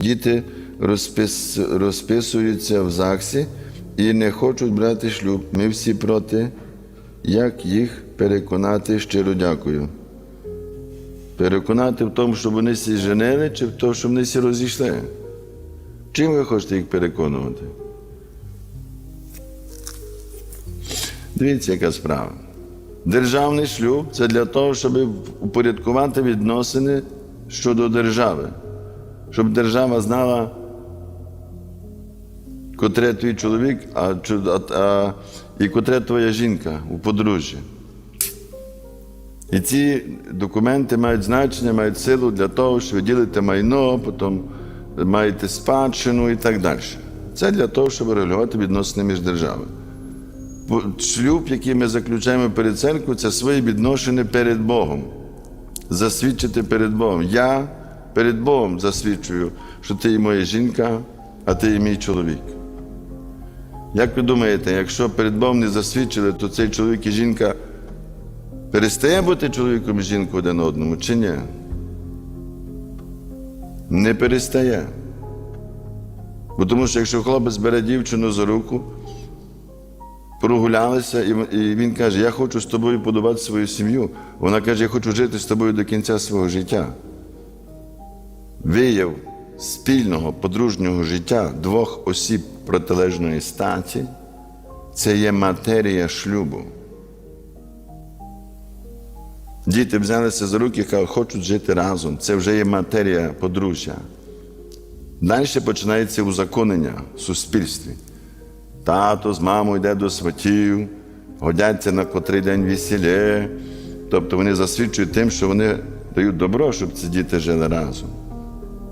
Діти розпис, розписуються в ЗАГСі і не хочуть брати шлюб. Ми всі проти. Як їх переконати щиро дякую? Переконати в тому, щоб вони всі женили, чи в тому, щоб вони всі розійшли? Чим ви хочете їх переконувати? Дивіться, яка справа. Державний шлюб це для того, щоб упорядкувати відносини щодо держави, щоб держава знала, котре твій чоловік, а, а, і котре твоя жінка у подружжі. І ці документи мають значення, мають силу для того, що ви ділите майно, потім маєте спадщину і так далі. Це для того, щоб регулювати відносини між державами. Шлюб, який ми заключаємо перед церквою, це свої відношення перед Богом. Засвідчити перед Богом. Я перед Богом засвідчую, що ти є моя жінка, а ти є мій чоловік. Як ви думаєте, якщо перед Богом не засвідчили, то цей чоловік і жінка перестає бути чоловіком і жінкою один одному чи ні? Не перестає. Бо тому що якщо хлопець бере дівчину за руку, прогулялися, і він каже: Я хочу з тобою будувати свою сім'ю. Вона каже, я хочу жити з тобою до кінця свого життя. Вияв спільного подружнього життя двох осіб протилежної статі це є матерія шлюбу. Діти взялися за руки і кажуть, хочуть жити разом. Це вже є матерія подружжя. Далі починається узаконення в суспільстві. Тато з мамою йде до сватів, годяться на котрий день весілля. Тобто вони засвідчують тим, що вони дають добро, щоб ці діти жили разом.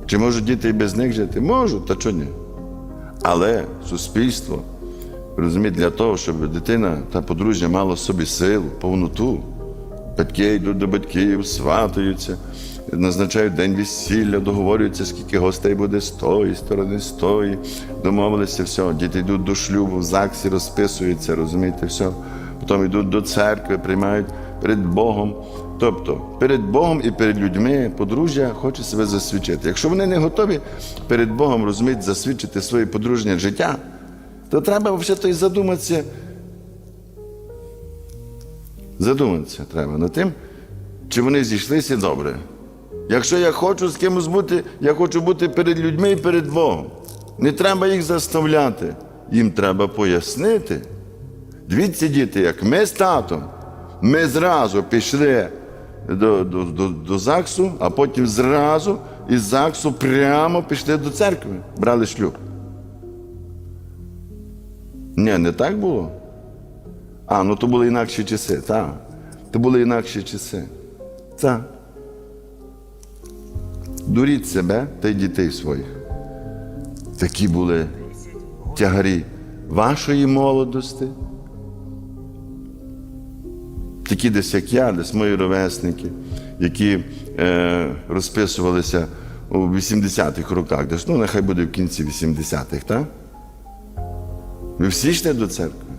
Чи можуть діти і без них жити? Можуть, та чого ні? Але суспільство, розумієте, для того, щоб дитина та подружжя мало в собі силу, повноту. Батьки йдуть до батьків, сватаються, назначають день весілля, договорюються, скільки гостей буде з тої сторони, з тої. Домовилися, все. Діти йдуть до шлюбу, в ЗАГСі розписуються, розумієте, все. Потім йдуть до церкви, приймають перед Богом. Тобто перед Богом і перед людьми подружжя хоче себе засвідчити. Якщо вони не готові перед Богом розумієте, засвідчити своє подружнє життя, то треба взагалі задуматися. Задуматися треба над тим, чи вони зійшлися добре. Якщо я хочу з кимось бути, я хочу бути перед людьми і перед Богом. Не треба їх заставляти. Їм треба пояснити. Дивіться, діти, як ми з татом, ми зразу пішли до, до, до, до ЗАГСу, а потім зразу із ЗАГСу прямо пішли до церкви, брали шлюб. Ні, не так було. А, ну то були інакші часи, так. То були інакші часи. Так. Дуріть себе та й дітей своїх. Такі були тягарі вашої молодості. Такі десь, як я, десь мої ровесники, які е, розписувалися у 80-х роках, десь, ну нехай буде в кінці 80-х, так? Ви всі йшли до церкви?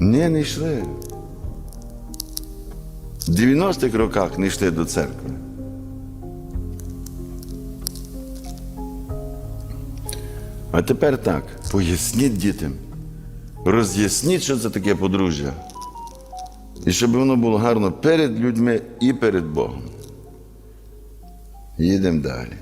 Ні, не йшли. В 90-х роках не йшли до церкви. А тепер так, поясніть дітям, роз'ясніть, що це таке подружжя. І щоб воно було гарно перед людьми і перед Богом. Їдемо далі.